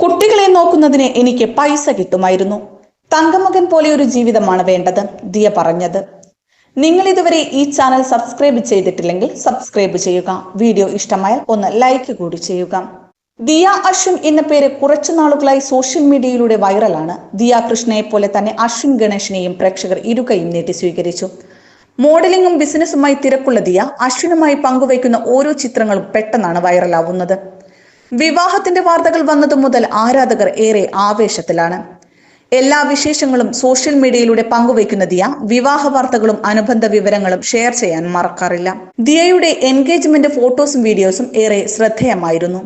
കുട്ടികളെ നോക്കുന്നതിന് എനിക്ക് പൈസ കിട്ടുമായിരുന്നു. തങ്കമകൻ പോലെ ഒരു ജീവിതമാണ് വേണ്ടത് ദിയ പറഞ്ഞത്. നിങ്ങൾ ഇതുവരെ ഈ ചാനൽ സബ്സ്ക്രൈബ് ചെയ്തിട്ടില്ലെങ്കിൽ സബ്സ്ക്രൈബ് ചെയ്യുക. വീഡിയോ ഇഷ്ടമായാൽ ഒന്ന് ലൈക്ക് കൂടി ചെയ്യുക. ദിയ അശ്വിൻ എന്ന പേര് കുറച്ചു നാളുകളായി സോഷ്യൽ മീഡിയയിലൂടെ വൈറലാണ്. ദിയ കൃഷ്ണയെ പോലെ തന്നെ അശ്വിൻ ഗണേഷിനെയും പ്രേക്ഷകർ ഇരുകയും നീട്ടി സ്വീകരിച്ചു. മോഡലിംഗും ബിസിനസ്സുമായി തിരക്കുള്ള ദിയ അശ്വിനുമായി പങ്കുവയ്ക്കുന്ന ഓരോ ചിത്രങ്ങളും പെട്ടെന്നാണ് വൈറലാവുന്നത്. വിവാഹത്തിന്റെ വാർത്തകൾ വന്നതു മുതൽ ആരാധകർ ഏറെ ആവേശത്തിലാണ്. എല്ലാ വിശേഷങ്ങളും സോഷ്യൽ മീഡിയയിലൂടെ പങ്കുവയ്ക്കുന്ന ദിയ വിവാഹ വാർത്തകളും അനുബന്ധ വിവരങ്ങളും ഷെയർ ചെയ്യാൻ മറക്കാറില്ല. ദിയയുടെ എൻഗേജ്മെന്റ് ഫോട്ടോസും വീഡിയോസും ഏറെ ശ്രദ്ധേയമായിരുന്നു.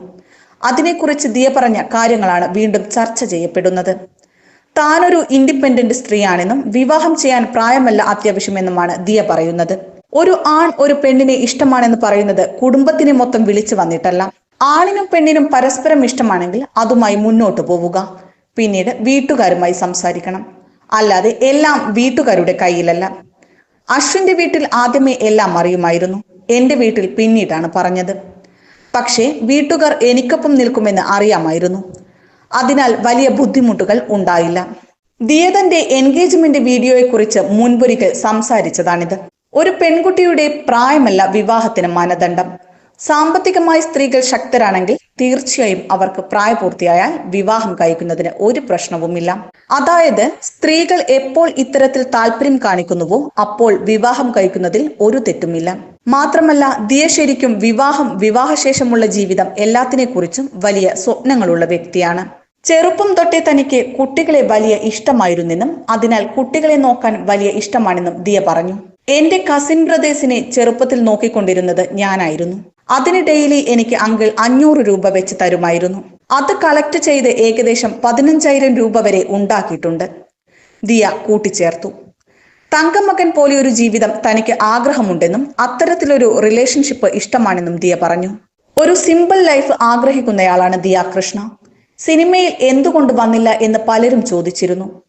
അതിനെക്കുറിച്ച് ദിയ പറഞ്ഞ കാര്യങ്ങളാണ് വീണ്ടും ചർച്ച ചെയ്യപ്പെടുന്നത്. താനൊരു ഇൻഡിപെൻഡന്റ് സ്ത്രീയാണെന്നും വിവാഹം ചെയ്യാൻ പ്രായമല്ല അത്യാവശ്യമെന്നുമാണ് ദിയ പറയുന്നത്. ഒരു ആൺ ഒരു പെണ്ണിനെ ഇഷ്ടമാണെന്ന് പറയുന്നത് കുടുംബത്തിനെ മൊത്തം വിളിച്ചു വന്നിട്ടല്ല. ആണിനും പെണ്ണിനും പരസ്പരം ഇഷ്ടമാണെങ്കിൽ അതുമായി മുന്നോട്ട് പോവുക. പിന്നീട് വീട്ടുകാരുമായി സംസാരിക്കണം. അല്ലാതെ എല്ലാം വീട്ടുകാരുടെ കയ്യിലല്ല. അശ്വിന്റെ വീട്ടിൽ ആദ്യമേ എല്ലാം അറിയുമായിരുന്നു. എന്റെ വീട്ടിൽ പിന്നീടാണ് പറഞ്ഞത്. പക്ഷേ വീട്ടുകാർ എനിക്കൊപ്പം നിൽക്കുമെന്ന് അറിയാമായിരുന്നു. അതിനാൽ വലിയ ബുദ്ധിമുട്ടുകൾ ഉണ്ടായില്ല. ദിയതന്റെ എൻഗേജ്മെന്റ് വീഡിയോയെക്കുറിച്ച് മുൻപൊരിക്കൽ സംസാരിച്ചതാണിത്. ഒരു പെൺകുട്ടിയുടെ പ്രായമല്ല വിവാഹത്തിന് മാനദണ്ഡം. സാമ്പത്തികമായി സ്ത്രീകൾ ശക്തരാണെങ്കിൽ തീർച്ചയായും അവർക്ക് പ്രായപൂർത്തിയായാൽ വിവാഹം കഴിക്കുന്നതിന് ഒരു പ്രശ്നവുമില്ല. അതായത് സ്ത്രീകൾ എപ്പോൾ ഇത്തരത്തിൽ താല്പര്യം കാണിക്കുന്നുവോ അപ്പോൾ വിവാഹം കഴിക്കുന്നതിൽ ഒരു തെറ്റുമില്ല. മാത്രമല്ല ദിയ ശരിക്കും വിവാഹം വിവാഹശേഷമുള്ള ജീവിതം എല്ലാത്തിനെ കുറിച്ചും വലിയ സ്വപ്നങ്ങളുള്ള വ്യക്തിയാണ്. ചെറുപ്പം തൊട്ടേ തനിക്ക് കുട്ടികളെ വലിയ ഇഷ്ടമായിരുന്നെന്നും അതിനാൽ കുട്ടികളെ നോക്കാൻ വലിയ ഇഷ്ടമാണെന്നും ദിയ പറഞ്ഞു. എന്റെ കസിൻ ബ്രദേഴ്സിനെ ചെറുപ്പത്തിൽ നോക്കിക്കൊണ്ടിരുന്നത് ഞാനായിരുന്നു. അതിന് ഡെയിലി എനിക്ക് അങ്കിൾ അഞ്ഞൂറ് രൂപ വെച്ച് തരുമായിരുന്നു. അത് കളക്ട് ചെയ്ത് ഏകദേശം പതിനഞ്ചായിരം രൂപ വരെ ഉണ്ടാക്കിയിട്ടുണ്ട്. ദിയ കൂട്ടിച്ചേർത്തു. തങ്കമകൻ പോലെ ഒരു ജീവിതം തനിക്ക് ആഗ്രഹമുണ്ടെന്നും അത്തരത്തിലൊരു റിലേഷൻഷിപ്പ് ഇഷ്ടമാണെന്നും ദിയ പറഞ്ഞു. ഒരു സിമ്പിൾ ലൈഫ് ആഗ്രഹിക്കുന്നയാളാണ് ദിയ കൃഷ്ണ. സിനിമയിൽ എന്തുകൊണ്ട് വന്നില്ല എന്ന് പലരും ചോദിച്ചിരുന്നു.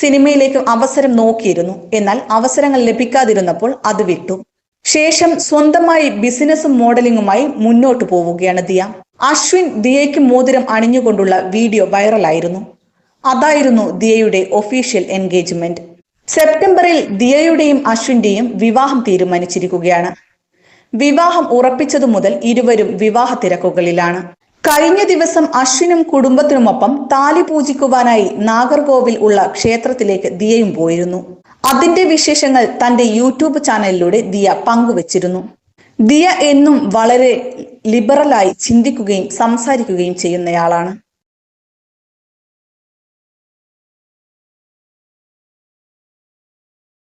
സിനിമയിലേക്ക് അവസരം നോക്കിയിരുന്നു. എന്നാൽ അവസരങ്ങൾ ലഭിക്കാതിരുന്നപ്പോൾ അത് വിട്ടു. ശേഷം സ്വന്തമായി ബിസിനസ്സും മോഡലിംഗുമായി മുന്നോട്ട് പോവുകയാണ് ദിയ. അശ്വിൻ ദിയയ്ക്ക് മോതിരം അണിഞ്ഞുകൊണ്ടുള്ള വീഡിയോ വൈറലായിരുന്നു. അതായിരുന്നു ദിയയുടെ ഒഫീഷ്യൽ എൻഗേജ്മെന്റ്. സെപ്റ്റംബറിൽ ദിയയുടെയും അശ്വിന്റെയും വിവാഹം തീരുമാനിച്ചിരിക്കുകയാണ്. വിവാഹം ഉറപ്പിച്ചതു മുതൽ ഇരുവരും വിവാഹ തിരക്കുകളിലാണ്. കഴിഞ്ഞ ദിവസം അശ്വിനും കുടുംബത്തിനുമൊപ്പം താലി പൂജിക്കുവാനായി നാഗർകോവിൽ ഉള്ള ക്ഷേത്രത്തിലേക്ക് ദിയയും പോയിരുന്നു. അതിന്റെ വിശേഷങ്ങൾ തന്റെ യൂട്യൂബ് ചാനലിലൂടെ ദിയ പങ്കുവച്ചിരുന്നു. ദിയ എന്നും വളരെ ലിബറലായി ചിന്തിക്കുകയും സംസാരിക്കുകയും ചെയ്യുന്നയാളാണ്.